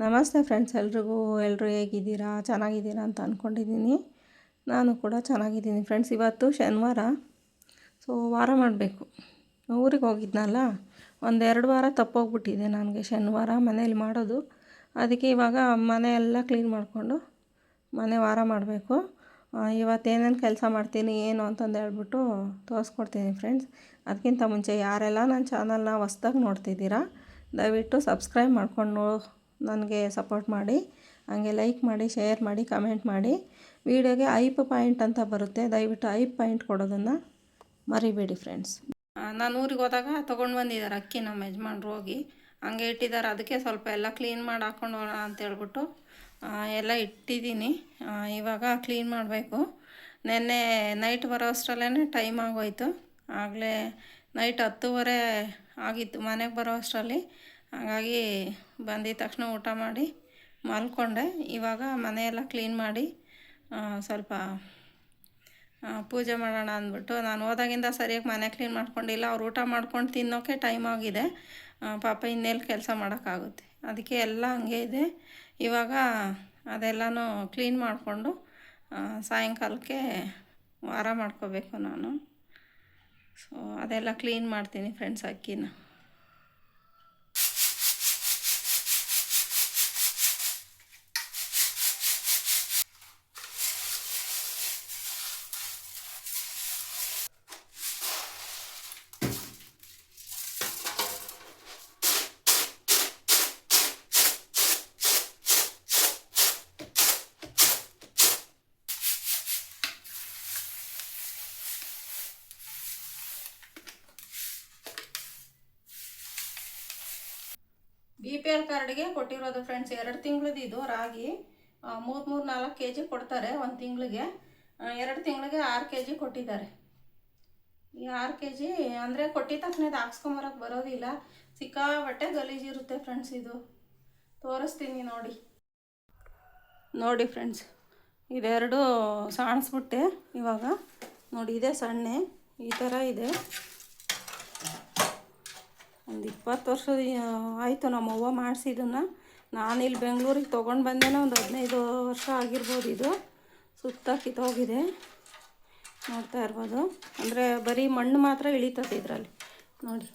ನಮಸ್ತೆ ಫ್ರೆಂಡ್ಸ್, ಎಲ್ರಿಗೂ ಎಲ್ಲರೂ ಹೇಗಿದ್ದೀರಾ? ಚೆನ್ನಾಗಿದ್ದೀರಾ ಅಂತ ಅಂದ್ಕೊಂಡಿದ್ದೀನಿ ನಾನು ಕೂಡ ಚೆನ್ನಾಗಿದ್ದೀನಿ ಫ್ರೆಂಡ್ಸ್. ಇವತ್ತು ಶನಿವಾರ, ಸೊ ವಾರ ಮಾಡಬೇಕು. ಊರಿಗೆ ಹೋಗಿದ್ನಲ್ಲ, ಒಂದೆರಡು ವಾರ ತಪ್ಪೋಗ್ಬಿಟ್ಟಿದೆ ನನಗೆ ಶನಿವಾರ ಮನೇಲಿ ಮಾಡೋದು. ಅದಕ್ಕೆ ಇವಾಗ ಮನೆ ಎಲ್ಲ ಕ್ಲೀನ್ ಮಾಡಿಕೊಂಡು ಮನೆ ವಾರ ಮಾಡಬೇಕು. ಇವತ್ತೇನೇನು ಕೆಲಸ ಮಾಡ್ತೀನಿ, ಏನು ಅಂತಂದು ಹೇಳ್ಬಿಟ್ಟು ತೋರಿಸ್ಕೊಡ್ತೀನಿ ಫ್ರೆಂಡ್ಸ್. ಅದಕ್ಕಿಂತ ಮುಂಚೆ ಯಾರೆಲ್ಲ ನನ್ನ ಚಾನಲ್ನ ಹೊಸ್ದಾಗಿ ನೋಡ್ತಿದ್ದೀರಾ, ದಯವಿಟ್ಟು ಸಬ್ಸ್ಕ್ರೈಬ್ ಮಾಡ್ಕೊಂಡು ನನಗೆ ಸಪೋರ್ಟ್ ಮಾಡಿ, ಹಾಗೆ ಲೈಕ್ ಮಾಡಿ, ಶೇರ್ ಮಾಡಿ, ಕಮೆಂಟ್ ಮಾಡಿ. ವಿಡಿಯೋಗೆ ಐಪ್ ಪಾಯಿಂಟ್ ಅಂತ ಬರುತ್ತೆ. ದಯವಿಟ್ಟು ಐಪ್ ಪಾಯಿಂಟ್ ಕೊಡೋದನ್ನು ಮರಿಬೇಡಿ ಫ್ರೆಂಡ್ಸ್. ನಾನು ಊರಿಗೆ ಹೋದಾಗ ತೊಗೊಂಡು ಬಂದಿದ್ದಾರೆ ಅಕ್ಕಿ ನಮ್ಮ ಯಜಮಾನ್ರು ಹೋಗಿ. ಹಂಗೆ ಇಟ್ಟಿದ್ದಾರೆ. ಅದಕ್ಕೆ ಸ್ವಲ್ಪ ಎಲ್ಲ ಕ್ಲೀನ್ ಮಾಡಿ ಹಾಕ್ಕೊಂಡು ಹೋಗೋಣ ಅಂತ ಹೇಳ್ಬಿಟ್ಟು ಎಲ್ಲ ಇಟ್ಟಿದ್ದೀನಿ. ಇವಾಗ ಕ್ಲೀನ್ ಮಾಡಬೇಕು. ನೆನ್ನೆ ನೈಟ್ ಬರೋ ಅಷ್ಟರಲ್ಲೇ ಟೈಮ್ ಆಗೋಯ್ತು. ಆಗಲೇ ನೈಟ್ ಹತ್ತುವರೆ ಆಗಿತ್ತು. ಮನೆಗೆ ಬರೋ ಅಷ್ಟರಲ್ಲಿ. ಹಾಗಾಗಿ ಬಂದಿದ ತಕ್ಷಣ ಊಟ ಮಾಡಿ ಮಲ್ಕೊಂಡೆ. ಇವಾಗ ಮನೆಯೆಲ್ಲ ಕ್ಲೀನ್ ಮಾಡಿ ಸ್ವಲ್ಪ ಪೂಜೆ ಮಾಡೋಣ ಅಂದ್ಬಿಟ್ಟು ನಾನು ಹೋದಾಗಿಂದ ಸರಿಯಾಗಿ ಮನೆ ಕ್ಲೀನ್ ಮಾಡ್ಕೊಂಡಿಲ್ಲ. ಅವ್ರು ಊಟ ಮಾಡ್ಕೊಂಡು ತಿನ್ನೋಕೆ ಟೈಮ್ ಆಗಿದೆ. ಪಾಪ ಇನ್ನೆಲ್ಲಿ ಕೆಲಸ ಮಾಡೋಕ್ಕಾಗುತ್ತೆ. ಅದಕ್ಕೆ ಎಲ್ಲ ಹಂಗೆ ಇದೆ. ಇವಾಗ ಅದೆಲ್ಲನೂ ಕ್ಲೀನ್ ಮಾಡಿಕೊಂಡು ಸಾಯಂಕಾಲಕ್ಕೆ ವಾರ ಮಾಡ್ಕೋಬೇಕು ನಾನು. ಸೊ ಅದೆಲ್ಲ ಕ್ಲೀನ್ ಮಾಡ್ತೀನಿ ಫ್ರೆಂಡ್ಸ್ ಅಕ್ಕಿನ. ಬಿ ಪಿ ಎಲ್ ಕಾರ್ಡ್ಗೆ ಕೊಟ್ಟಿರೋದು ಫ್ರೆಂಡ್ಸ್ ಎರಡು ತಿಂಗಳದ್ದು ಇದು ರಾಗಿ ಮೂರು ಮೂರು, ನಾಲ್ಕು ಕೆ ಜಿ ಕೊಡ್ತಾರೆ ಒಂದು ತಿಂಗಳಿಗೆ. ಎರಡು ತಿಂಗಳಿಗೆ ಆರು ಕೆ ಜಿ ಕೊಟ್ಟಿದ್ದಾರೆ. ಈ ಆರು ಕೆ ಜಿ ಅಂದರೆ ಕೊಟ್ಟಿದ ತಕ್ಷಣ ಇದು ಹಾಕ್ಸ್ಕೊಂಬರಕ್ಕೆ ಬರೋದಿಲ್ಲ. ಗಲೀಜು ಇರುತ್ತೆ ಫ್ರೆಂಡ್ಸ್ ಇದು. ತೋರಿಸ್ತೀನಿ ನೋಡಿ. ನೋಡಿ ಫ್ರೆಂಡ್ಸ್ ಇದೆರಡು ಸಾಣಿಸ್ಬಿಟ್ಟೆ ಇವಾಗ. ನೋಡಿ, ಇದೆ ಸಣ್ಣೆ, ಈ ಥರ ಇದೆ. ಒಂದು ಇಪ್ಪತ್ತು ವರ್ಷದ ಆಯಿತು ನಮ್ಮವ್ವ ನಾನು ಇಲ್ಲಿ ಬೆಂಗಳೂರಿಗೆ ತೊಗೊಂಡು ಬಂದೇನೋ ಒಂದು ಹದಿನೈದು ವರ್ಷ ಆಗಿರ್ಬೋದು ಇದು. ಸುತ್ತ ಕಿತ್ತೋಗಿದೆ. ನೋಡ್ತಾ ಇರ್ಬೋದು. ಅಂದರೆ ಬರೀ ಮಣ್ಣು ಮಾತ್ರ ಇಳಿತದೆ ಇದರಲ್ಲಿ. ನೋಡಿ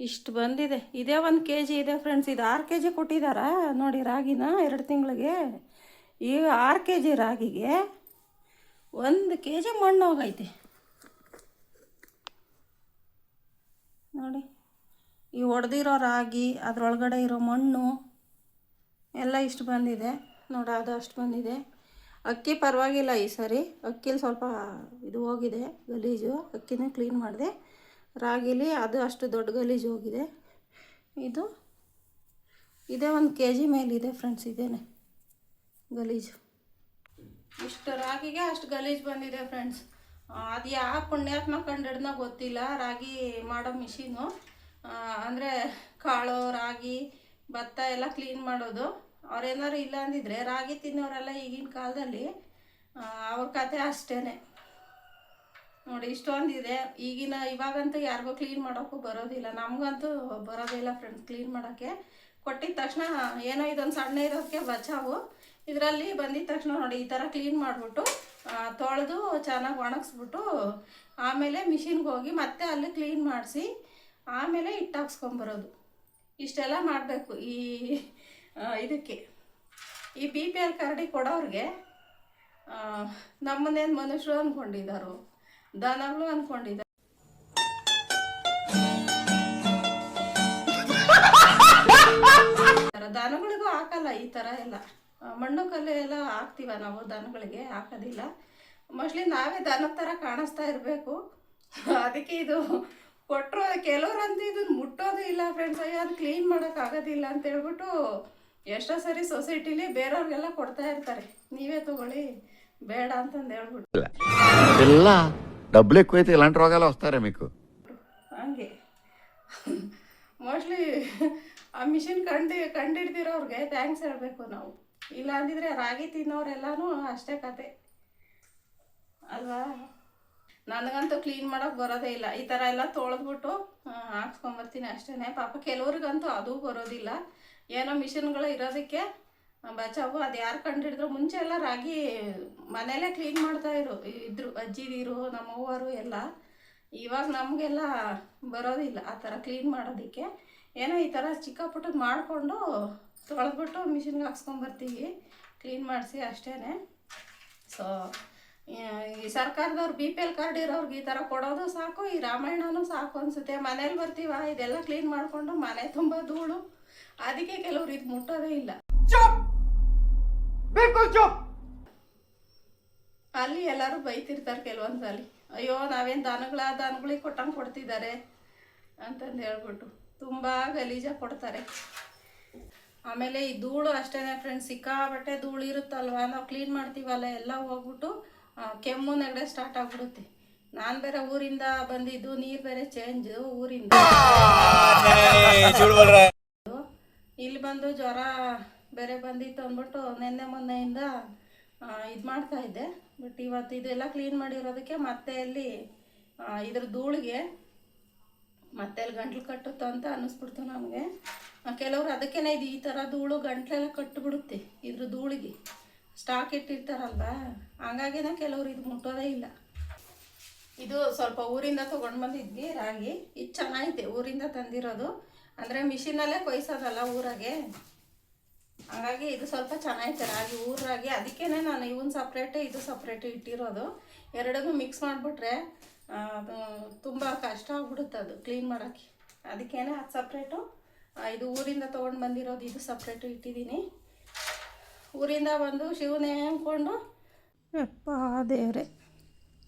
ಇಷ್ಟು ಬಂದಿದೆ. ಇದೇ ಒಂದು ಕೆ ಜಿ ಇದೆ ಫ್ರೆಂಡ್ಸ್ ಇದು ಆರು ಕೆ ಜಿ ಕೊಟ್ಟಿದ್ದಾರಾ ನೋಡಿ, ರಾಗಿನ ಎರಡು ತಿಂಗಳಿಗೆ. ಈ ಆರು ಕೆ ಜಿ ರಾಗಿಗೆ ಒಂದು ಕೆ ಜಿ ಮಣ್ಣು ಹೋಗೈತೆ. ನೋಡಿ. ಈ ಒಡೆದಿರೋ ರಾಗಿ, ಅದರೊಳಗಡೆ ಇರೋ ಮಣ್ಣು ಎಲ್ಲ ಇಷ್ಟು ಬಂದಿದೆ. ನೋಡಿ, ಅದು ಅಷ್ಟು ಬಂದಿದೆ. ಅಕ್ಕಿ ಪರವಾಗಿಲ್ಲ ಈ ಸರಿ. ಅಕ್ಕಿಲಿ ಸ್ವಲ್ಪ ಇದು ಹೋಗಿದೆ, ಗಲೀಜು. ಅಕ್ಕಿನ ಕ್ಲೀನ್ ಮಾಡಿದೆ. ರಾಗಿಲಿ ಅದು ಅಷ್ಟು ದೊಡ್ಡ ಗಲೀಜು ಹೋಗಿದೆ. ಇದು, ಇದೇ ಒಂದು ಕೆ ಜಿ ಮೇಲಿದೆ ಫ್ರೆಂಡ್ಸ್ ಇದೇನೆ ಗಲೀಜು. ಇಷ್ಟು ರಾಗಿಗೆ ಅಷ್ಟು ಗಲೀಜು ಬಂದಿದೆ ಫ್ರೆಂಡ್ಸ್ ಅದು ಯಾವ ಪುಣ್ಯಾತ್ಮ ಕಂಡಿಡ್ದ ಗೊತ್ತಿಲ್ಲ. ರಾಗಿ ಮಾಡೋ ಮಿಷಿನು. ಅಂದರೆ ಕಾಳು, ರಾಗಿ, ಭತ್ತ ಎಲ್ಲ ಕ್ಲೀನ್ ಮಾಡೋದು. ಅವ್ರೇನಾದ್ರು ಇಲ್ಲ ಅಂದಿದ್ರೆ ರಾಗಿ ತಿನ್ನೋರೆಲ್ಲ ಈಗಿನ ಕಾಲದಲ್ಲಿ ಅವ್ರ ಕತೆ ಅಷ್ಟೇ ನೋಡಿ ಇಷ್ಟೊಂದಿದೆ. ಈಗಿನ ಇವಾಗಂತೂ ಯಾರಿಗೂ ಕ್ಲೀನ್ ಮಾಡೋಕ್ಕೂ ಬರೋದಿಲ್ಲ. ನಮಗಂತೂ ಬರೋದಿಲ್ಲ ಫ್ರೆಂಡ್ಸ್ ಕ್ಲೀನ್ ಮಾಡೋಕ್ಕೆ. ಕೊಟ್ಟಿದ ತಕ್ಷಣ ಏನೋ ಇದೊಂದು ಸಣ್ಣ ಇರೋಕ್ಕೆ ಬಚಾವು. ಇದರಲ್ಲಿ ಬಂದಿದ ತಕ್ಷಣ ನೋಡಿ ಈ ಥರ ಕ್ಲೀನ್ ಮಾಡಿಬಿಟ್ಟು ತೊಳೆದು ಚೆನ್ನಾಗಿ ಒಣಗಿಸ್ಬಿಟ್ಟು, ಆಮೇಲೆ ಮಿಷಿನ್ಗೆ ಹೋಗಿ ಮತ್ತೆ ಅಲ್ಲಿ ಕ್ಲೀನ್ ಮಾಡಿಸಿ ಆಮೇಲೆ ಹಿಟ್ಟು ಹಾಕ್ಸ್ಕೊಂಬರೋದು ಇಷ್ಟೆಲ್ಲ ಮಾಡಬೇಕು ಈ ಇದಕ್ಕೆ. ಈ ಬಿ ಪಿ ಎಲ್ ಕರಡಿ ಕೊಡೋರಿಗೆ ನಮ್ಮನ್ನೇನು ಮನುಷ್ಯರು ಅಂದ್ಕೊಂಡಿದ್ದಾರೋ ದನಗಳು ಅಂದ್ಕೊಂಡಿದ್ದಾರೆ ದನಗಳಿಗೂ ಹಾಕಲ್ಲ, ಈ ಥರ ಎಲ್ಲ. ಮಣ್ಣು ಕಲ್ಲು ಎಲ್ಲ ಹಾಕ್ತೀವ ನಾವು ದನಗಳಿಗೆ, ಹಾಕೋದಿಲ್ಲ. ಮೋಸ್ಟ್ಲಿ ನಾವೇ ದನದ ಥರ ಕಾಣಿಸ್ತಾ ಇರಬೇಕು. ಅದಕ್ಕೆ ಇದು ಕೊಟ್ಟರು ಕೆಲವ್ರಂತೂ ಇದನ್ನ ಮುಟ್ಟೋದು ಇಲ್ಲ ಫ್ರೆಂಡ್ಸ್ ಅಯ್ಯ ಅದು ಕ್ಲೀನ್ ಮಾಡೋಕ್ಕಾಗೋದಿಲ್ಲ ಅಂತ ಹೇಳ್ಬಿಟ್ಟು ಎಷ್ಟೋ ಸರಿ ಸೊಸೈಟಿಲಿ ಬೇರೆಯವ್ರಿಗೆಲ್ಲ ಕೊಡ್ತಾ ಇರ್ತಾರೆ. ನೀವೇ ತಗೊಳ್ಳಿ ಬೇಡ ಅಂತಂದು ಹೇಳ್ಬಿಟ್ಟು. ಎಲ್ಲ డబ్బులు ఎక్కువైతే ఇలాంటి రోగాలు వస్తారా ಹಂಗೆ. ಮೋಸ್ಟ್ಲಿ ಆ ಮಿಷಿನ್ ಕಂಡು ಕಂಡಿಡ್ದಿರೋರ್ಗೆ ಥ್ಯಾಂಕ್ಸ್ ಹೇಳಬೇಕು ನಾವು. ಇಲ್ಲ ಅಂದಿದ್ರೆ ರಾಗಿ ತಿನ್ನೋರೆಲ್ಲಾನು ಅಷ್ಟೇ ಕತೆ. ಅಲ್ವಾ? ನನಗಂತೂ ಕ್ಲೀನ್ ಮಾಡೋಕೆ ಬರೋದೇ ಇಲ್ಲ. ಈ ಥರ ಎಲ್ಲ ತೊಳೆದ್ಬಿಟ್ಟು ಹಾಕ್ಸ್ಕೊಂಬರ್ತೀನಿ ಅಷ್ಟೇ ಪಾಪ ಕೆಲವ್ರಿಗಂತೂ ಅದು ಬರೋದಿಲ್ಲ. ಏನೋ ಮಿಷಿನ್ಗಳು ಇರೋದಕ್ಕೆ ಬಚಾವು. ಅದು ಯಾರು ಕಂಡಿಡಿದ್ರು ಮುಂಚೆ ಎಲ್ಲ ರಾಗಿ ಮನೆಯಲ್ಲೇ ಕ್ಲೀನ್ ಮಾಡ್ತಾ ಇರು, ಇದ್ರು ಅಜ್ಜಿದಿರು ನಮ್ಮ ಅವ್ವರು ಎಲ್ಲ. ಇವಾಗ ನಮಗೆಲ್ಲ ಬರೋದಿಲ್ಲ ಆ ಥರ ಕ್ಲೀನ್ ಮಾಡೋದಕ್ಕೆ. ಏನೋ ಈ ಥರ ಚಿಕ್ಕ ಪುಟ್ಟದ್ದು ಮಾಡಿಕೊಂಡು ತೊಳೆದ್ಬಿಟ್ಟು ಮಿಷಿನ್ಗೆ ಹಾಕ್ಸ್ಕೊಂಬರ್ತೀವಿ. ಕ್ಲೀನ್ ಮಾಡಿಸಿ ಅಷ್ಟೇ ಸೊ ಈ ಸರ್ಕಾರದವ್ರು ಬಿ ಪಿ ಎಲ್ ಕಾರ್ಡ್ ಇರೋರ್ಗೆ ಈ ಥರ ಕೊಡೋದು ಸಾಕು ಈ ರಾಮಾಯಣನೂ ಸಾಕು ಅನಿಸುತ್ತೆ. ಮನೇಲಿ ಬರ್ತೀವ? ಇದೆಲ್ಲ ಕ್ಲೀನ್ ಮಾಡಿಕೊಂಡು ಮನೆ ತುಂಬ ಧೂಳು. ಅದಕ್ಕೆ ಕೆಲವ್ರು ಇದು ಮುಟ್ಟೋದೇ ಇಲ್ಲ. ಅಲ್ಲಿ ಎಲ್ಲರೂ ಬೈತಿರ್ತಾರೆ ಕೆಲವೊಂದ್ಸಲ. ಅಯ್ಯೋ ನಾವೇನು ದನಗಳ ದನಗಳಿಗೆ ಕೊಟ್ಟಂಗೆ ಕೊಡ್ತಿದ್ದಾರೆ ಅಂತಂದು ಹೇಳ್ಬಿಟ್ಟು ತುಂಬ ಗಲೀಜಾಗಿ ಕೊಡ್ತಾರೆ. ಆಮೇಲೆ ಈ ಧೂಳು ಅಷ್ಟೇನೆ ಫ್ರೆಂಡ್ಸ್ ಸಿಕ್ಕಾಬಟ್ಟೆ ಧೂಳು ಇರುತ್ತಲ್ವ? ನಾವು ಕ್ಲೀನ್ ಮಾಡ್ತೀವಲ್ಲ ಎಲ್ಲ ಹೋಗ್ಬಿಟ್ಟು ಕೆಮ್ಮು ನೆಗಡೆ ಸ್ಟಾರ್ಟ್ ಆಗ್ಬಿಡುತ್ತೆ. ನಾನು ಬೇರೆ ಊರಿಂದ ಬಂದಿದ್ದು, ನೀರು ಬೇರೆ ಚೇಂಜ್ ಊರಿಂದ. ಇಲ್ಲಿ ಬಂದು ಜ್ವರ ಬೇರೆ ಬಂದಿತ್ತು ಅಂದ್ಬಿಟ್ಟು ನಿನ್ನೆ ಮೊನ್ನೆಯಿಂದ ಇದು ಮಾಡ್ತಾ ಇದ್ದೆ. ಬಟ್ ಇವತ್ತು ಇದೆಲ್ಲ ಕ್ಲೀನ್ ಮಾಡಿರೋದಕ್ಕೆ ಮತ್ತೆ ಅಲ್ಲಿ ಇದ್ರ ಧೂಳಿಗೆ ಮತ್ತೆ ಅಲ್ಲಿ ಗಂಟ್ಲು ಕಟ್ಟುತ್ತೋ ಅಂತ ಅನ್ನಿಸ್ಬಿಡ್ತು ನಮಗೆ. ಕೆಲವರು ಅದಕ್ಕೇನೆ ಇದು ಈ ಥರ ಧೂಳು ಗಂಟ್ಲೆಲ್ಲ ಕಟ್ಟಿಬಿಡುತ್ತೆ ಇದ್ರ ಧೂಳಿಗೆ. ಸ್ಟಾಕ್ ಇಟ್ಟಿರ್ತಾರಲ್ವಾ? ಹಂಗಾಗಿನೇ ಕೆಲವ್ರು ಇದು ಮುಟ್ಟೋದೇ ಇಲ್ಲ. ಇದು ಸ್ವಲ್ಪ ಊರಿಂದ ತೊಗೊಂಡು ಬಂದಿದ್ವಿ ರಾಗಿ. ಇದು ಚೆನ್ನಾಗಿದೆ ಊರಿಂದ ತಂದಿರೋದು. ಅಂದರೆ ಮಿಷಿನಲ್ಲೇ ಕೊಯ್ಸೋದಲ್ಲ ಊರಾಗೆ. ಹಾಗಾಗಿ ಇದು ಸ್ವಲ್ಪ ಚೆನ್ನಾಗೈತೆ ರಾಗಿ ಊರಾಗಿ ರಾಗಿ. ಅದಕ್ಕೇನೆ ನಾನು ಇವನ್ ಸಪ್ರೇಟು ಇದು ಸಪ್ರೇಟು ಇಟ್ಟಿರೋದು. ಎರಡನ್ನೂ ಮಿಕ್ಸ್ ಮಾಡಿಬಿಟ್ರೆ ಅದು ತುಂಬ ಕಷ್ಟ ಆಗ್ಬಿಡುತ್ತೆ ಅದು ಕ್ಲೀನ್ ಮಾಡೋಕ್ಕೆ. ಅದಕ್ಕೇನೆ ಅದು ಸಪ್ರೇಟು ಇದು ಊರಿಂದ ತೊಗೊಂಡು ಬಂದಿರೋದು, ಇದು ಸಪ್ರೇಟು ಇಟ್ಟಿದ್ದೀನಿ. ಊರಿಂದ ಬಂದು ಶಿವನೇ ಅಂದ್ಕೊಂಡು ಯಪ್ಪ ದೇವ್ರೆ.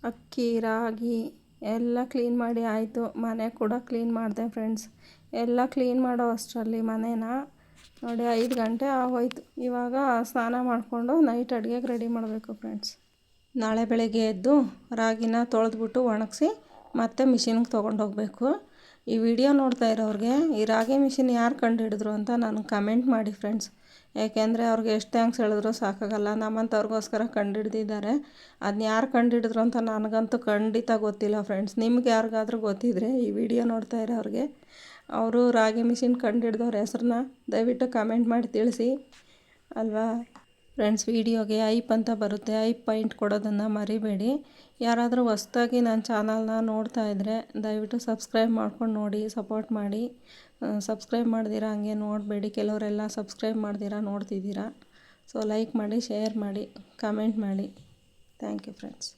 ಅಕ್ಕಿ, ರಾಗಿ ಎಲ್ಲ ಕ್ಲೀನ್ ಮಾಡಿ ಆಯಿತು. ಮನೆ ಕೂಡ ಕ್ಲೀನ್ ಮಾಡಿದೆ ಫ್ರೆಂಡ್ಸ್ ಎಲ್ಲ ಕ್ಲೀನ್ ಮಾಡೋ ಅಷ್ಟರಲ್ಲಿ ಮನೇನ ನೋಡಿ ಐದು ಗಂಟೆ ಆಗೋಯ್ತು. ಇವಾಗ ಸ್ನಾನ ಮಾಡಿಕೊಂಡು ನೈಟ್ ಅಡುಗೆಗೆ ರೆಡಿ ಮಾಡಬೇಕು ಫ್ರೆಂಡ್ಸ್ ನಾಳೆ ಬೆಳಗ್ಗೆ ಎದ್ದು ರಾಗಿನ ತೊಳೆದ್ಬಿಟ್ಟು ಒಣಗಿಸಿ ಮತ್ತೆ ಮಿಷಿನ್ಗೆ ತೊಗೊಂಡೋಗ್ಬೇಕು ಈ ವಿಡಿಯೋ ನೋಡ್ತಾ ಇರೋರಿಗೆ ಈ ರಾಗಿ ಮಿಷಿನ್ ಯಾರು ಕಂಡುಹಿಡಿದ್ರು ಅಂತ ನನಗೆ ಕಮೆಂಟ್ ಮಾಡಿ ಫ್ರೆಂಡ್ಸ್ ಯಾಕೆಂದರೆ ಅವ್ರಿಗೆ ಎಷ್ಟು ಥ್ಯಾಂಕ್ಸ್ ಹೇಳಿದ್ರು ಸಾಕಾಗಲ್ಲ. ನಮ್ಮಂಥವ್ರಿಗೋಸ್ಕರ ಕಂಡುಹಿಡ್ದಿದ್ದಾರೆ ಅದನ್ನ ಯಾರು ಕಂಡುಹಿಡಿದ್ರು ಅಂತ ನನಗಂತೂ ಖಂಡಿತ ಗೊತ್ತಿಲ್ಲ ಫ್ರೆಂಡ್ಸ್ ನಿಮ್ಗೆ ಯಾರಿಗಾದ್ರೂ ಗೊತ್ತಿದ್ರೆ ಈ ವಿಡಿಯೋ ನೋಡ್ತಾ ಇರೋರಿಗೆ ಅವರು ರಾಗಿ ಮಿಷಿನ್ ಕಂಡುಹಿಡ್ದವ್ರ ಹೆಸ್ರನ್ನ ದಯವಿಟ್ಟು ಕಮೆಂಟ್ ಮಾಡಿ ತಿಳಿಸಿ. ಅಲ್ವಾ? ಫ್ರೆಂಡ್ಸ್ ವೀಡಿಯೋಗೆ ಐಪ್ ಅಂತ ಬರುತ್ತೆ. ಐಪ್ ಪಾಯಿಂಟ್ ಕೊಡೋದನ್ನು ಮರಿಬೇಡಿ. ಯಾರಾದರೂ ಹೊಸ್ದಾಗಿ ನನ್ನ ಚಾನಲ್ನ ನೋಡ್ತಾ ಇದ್ದರೆ ದಯವಿಟ್ಟು ಸಬ್ಸ್ಕ್ರೈಬ್ ಮಾಡ್ಕೊಂಡು ನೋಡಿ ಸಪೋರ್ಟ್ ಮಾಡಿ. ಸಬ್ಸ್ಕ್ರೈಬ್ ಮಾಡ್ದಿರಾ ಹಂಗೆ ನೋಡಬೇಡಿ. ಕೆಲವರೆಲ್ಲ ಸಬ್ಸ್ಕ್ರೈಬ್ ಮಾಡ್ದಿರಾ ನೋಡ್ತಿದ್ದೀರಾ. ಸೊ ಲೈಕ್ ಮಾಡಿ ಶೇರ್ ಮಾಡಿ ಕಮೆಂಟ್ ಮಾಡಿ. Thank you friends